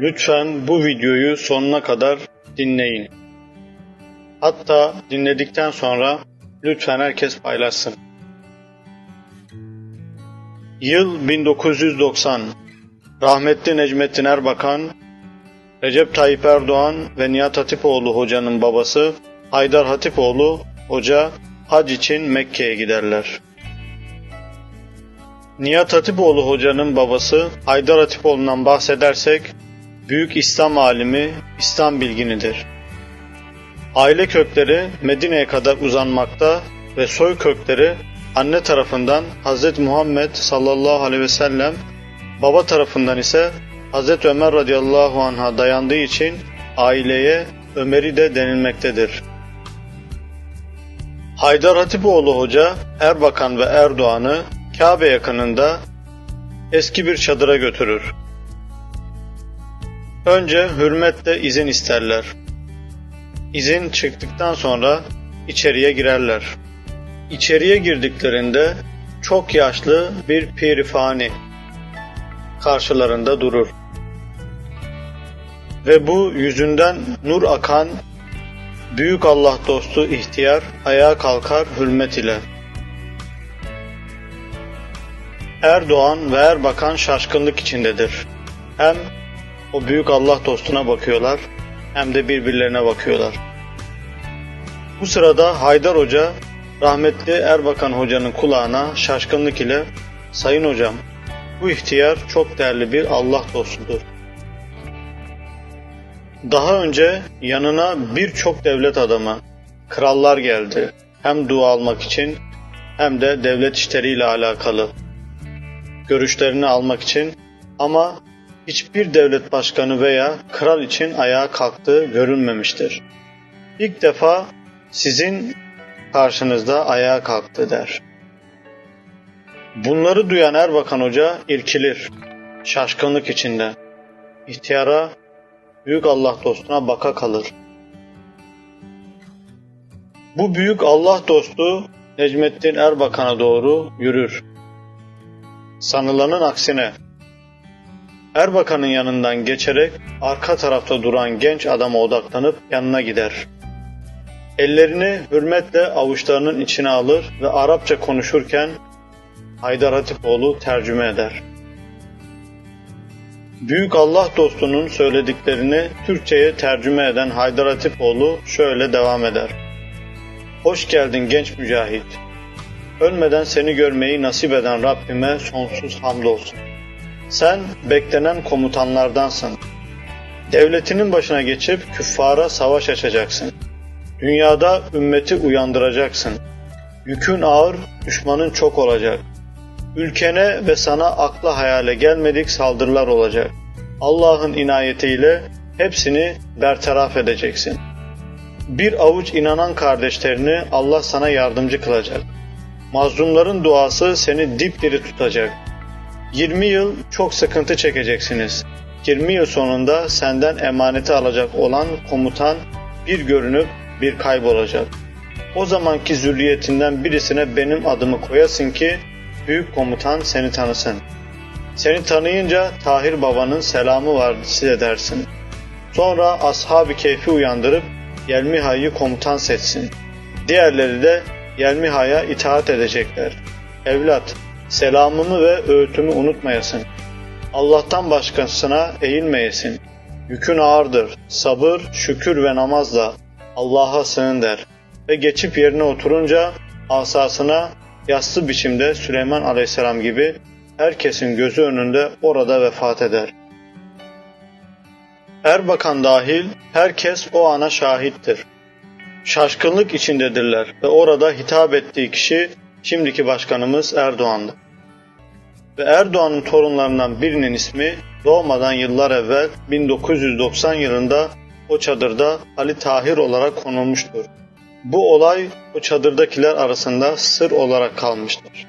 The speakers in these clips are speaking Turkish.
Lütfen bu videoyu sonuna kadar dinleyin. Hatta dinledikten sonra lütfen herkes paylaşsın. Yıl 1990. Rahmetli Necmettin Erbakan, Recep Tayyip Erdoğan ve Nihat Hatipoğlu hocanın babası Haydar Hatipoğlu hoca hac için Mekke'ye giderler. Nihat Hatipoğlu hocanın babası Haydar Hatipoğlu'ndan bahsedersek büyük İslam alimi, İslam bilginidir. Aile kökleri Medine'ye kadar uzanmakta ve soy kökleri anne tarafından Hz. Muhammed sallallahu aleyhi ve sellem, baba tarafından ise Hz. Ömer radıyallahu anh'a dayandığı için aileye Ömer'i de denilmektedir. Haydar Hatipoğlu Hoca Erbakan ve Erdoğan'ı Kabe yakınında eski bir çadıra götürür. Önce hürmetle izin isterler. İzin çıktıktan sonra içeriye girerler. İçeriye girdiklerinde çok yaşlı bir pirifani karşılarında durur. Ve bu yüzünden nur akan büyük Allah dostu ihtiyar ayağa kalkar hürmet ile. Erdoğan ve Erbakan şaşkınlık içindedir. Hem o büyük Allah dostuna bakıyorlar hem de birbirlerine bakıyorlar. Bu sırada Haydar Hoca rahmetli Erbakan Hoca'nın kulağına şaşkınlık ile Sayın Hocam bu ihtiyar çok değerli bir Allah dostudur. Daha önce yanına birçok devlet adamı, krallar geldi. Hem dua almak için hem de devlet işleriyle alakalı. Görüşlerini almak için ama hiçbir devlet başkanı veya kral için ayağa kalktığı görülmemiştir. İlk defa sizin karşınızda ayağa kalktı der. Bunları duyan Erbakan Hoca irkilir, şaşkınlık içinde. İhtiyara, büyük Allah dostuna baka kalır. Bu büyük Allah dostu Necmettin Erbakan'a doğru yürür. Sanılanın aksine Erbakan'ın yanından geçerek arka tarafta duran genç adama odaklanıp yanına gider. Ellerini hürmetle avuçlarının içine alır ve Arapça konuşurken Haydar Hatipoğlu tercüme eder. Büyük Allah dostunun söylediklerini Türkçe'ye tercüme eden Haydar Hatipoğlu şöyle devam eder. Hoş geldin genç mücahit. Ölmeden seni görmeyi nasip eden Rabbime sonsuz hamdolsun. Sen beklenen komutanlardansın. Devletinin başına geçip küffara savaş açacaksın. Dünyada ümmeti uyandıracaksın. Yükün ağır, düşmanın çok olacak. Ülkene ve sana akla hayale gelmedik saldırılar olacak. Allah'ın inayetiyle hepsini bertaraf edeceksin. Bir avuç inanan kardeşlerini Allah sana yardımcı kılacak. Mazlumların duası seni dipdiri tutacak. 20 yıl çok sıkıntı çekeceksiniz. 20 yıl sonunda senden emaneti alacak olan komutan bir görünüp bir kaybolacak. O zamanki zürriyetinden birisine benim adımı koyasın ki büyük komutan seni tanısın. Seni tanıyınca Tahir babanın selamı var size dersin. Sonra ashab-ı keyfi uyandırıp Yelmiha'yı komutan seçsin. Diğerleri de Yelmiha'ya itaat edecekler. Evlat, selamımı ve öğütümü unutmayasın. Allah'tan başkasına eğilmeyesin. Yükün ağırdır. Sabır, şükür ve namazla Allah'a sığın der. Ve geçip yerine oturunca asasına yassı biçimde Süleyman Aleyhisselam gibi herkesin gözü önünde orada vefat eder. Erbakan dahil herkes o ana şahittir. Şaşkınlık içindedirler ve orada hitap ettiği kişi şimdiki başkanımız Erdoğan'dı. Ve Erdoğan'ın torunlarından birinin ismi doğmadan yıllar evvel 1990 yılında o çadırda Ali Tahir olarak konulmuştur. Bu olay o çadırdakiler arasında sır olarak kalmıştır.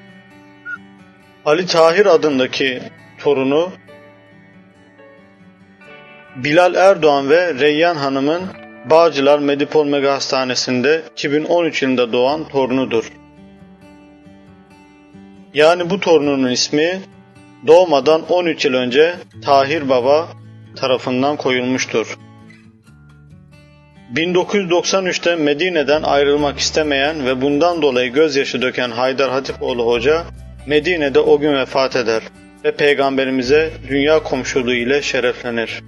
Ali Tahir adındaki torunu Bilal Erdoğan ve Reyyan Hanım'ın Bağcılar Medipol Mega Hastanesi'nde 2013 yılında doğan torunudur. Yani bu torununun ismi doğmadan 13 yıl önce Tahir Baba tarafından koyulmuştur. 1993'te Medine'den ayrılmak istemeyen ve bundan dolayı gözyaşı döken Haydar Hatipoğlu Hoca Medine'de o gün vefat eder ve peygamberimize dünya komşuluğu ile şereflenir.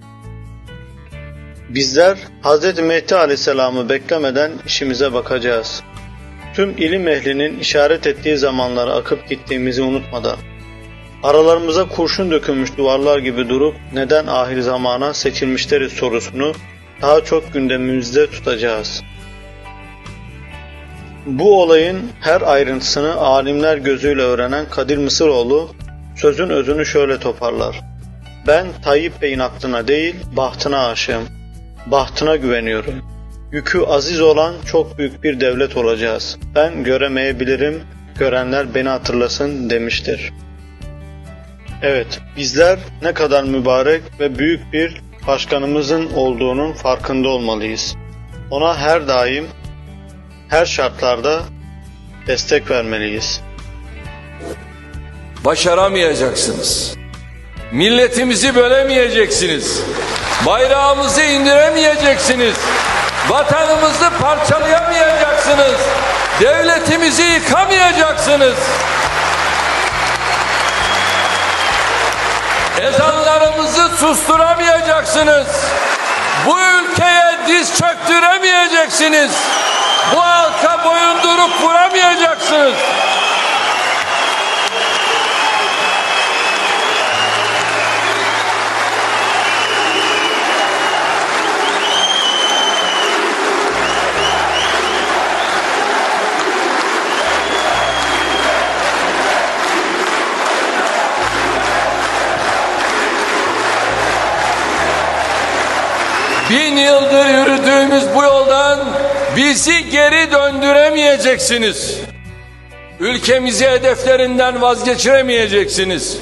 Bizler Hz. Mehdi Aleyhisselam'ı beklemeden işimize bakacağız. Tüm ilim ehlinin işaret ettiği zamanlara akıp gittiğimizi unutmadan, aralarımıza kurşun dökülmüş duvarlar gibi durup neden ahir zamana seçilmişleriz sorusunu daha çok gündemimizde tutacağız. Bu olayın her ayrıntısını alimler gözüyle öğrenen Kadir Mısıroğlu sözün özünü şöyle toparlar. Ben Tayyip Bey'in aklına değil bahtına aşığım. Bahtına güveniyorum. Yükü aziz olan çok büyük bir devlet olacağız. Ben göremeyebilirim, görenler beni hatırlasın demiştir. Evet, bizler ne kadar mübarek ve büyük bir başkanımızın olduğunun farkında olmalıyız. Ona her daim, her şartlarda destek vermeliyiz. başaramayacaksınız. Milletimizi bölemeyeceksiniz. Bayrağımızı indiremeyeceksiniz. Vatanımızı parçalayamayacaksınız. Devletimizi yıkamayacaksınız. Ezanlarımızı susturamayacaksınız. Bu ülkeye diz çöktüremeyeceksiniz. Bu halka boyunduruk vuramayacaksınız. Bin yıldır yürüdüğümüz bu yoldan bizi geri döndüremeyeceksiniz. Ülkemizi hedeflerinden vazgeçiremeyeceksiniz.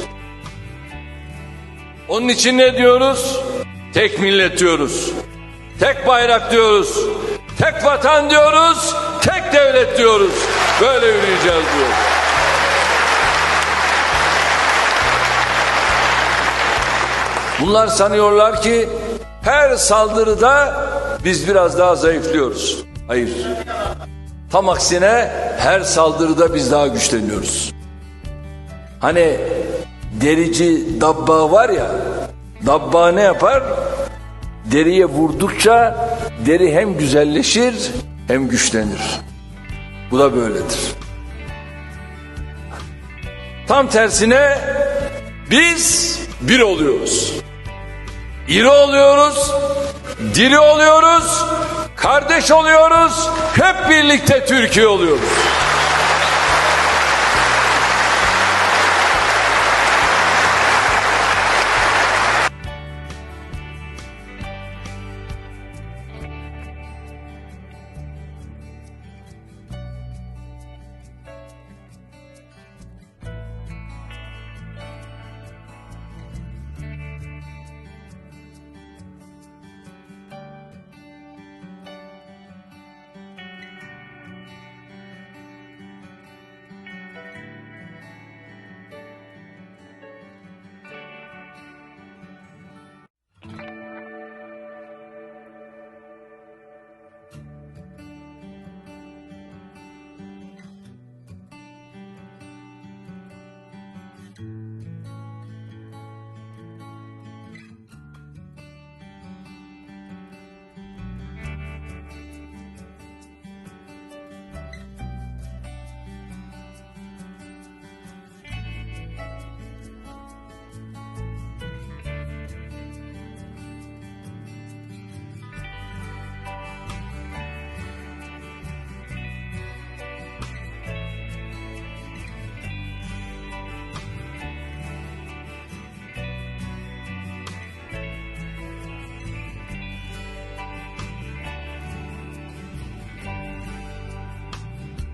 Onun için ne diyoruz? Tek millet diyoruz. Tek bayrak diyoruz. Tek vatan diyoruz. Tek devlet diyoruz. Böyle yürüyeceğiz diyor. Bunlar sanıyorlar ki her saldırıda biz biraz daha zayıflıyoruz. Hayır. Tam aksine her saldırıda biz daha güçleniyoruz. Hani derici dabba var ya, dabba ne yapar? Deriye vurdukça deri hem güzelleşir hem güçlenir. Bu da böyledir. Tam tersine biz bir oluyoruz. İri oluyoruz, diri oluyoruz, kardeş oluyoruz, hep birlikte Türkiye oluyoruz.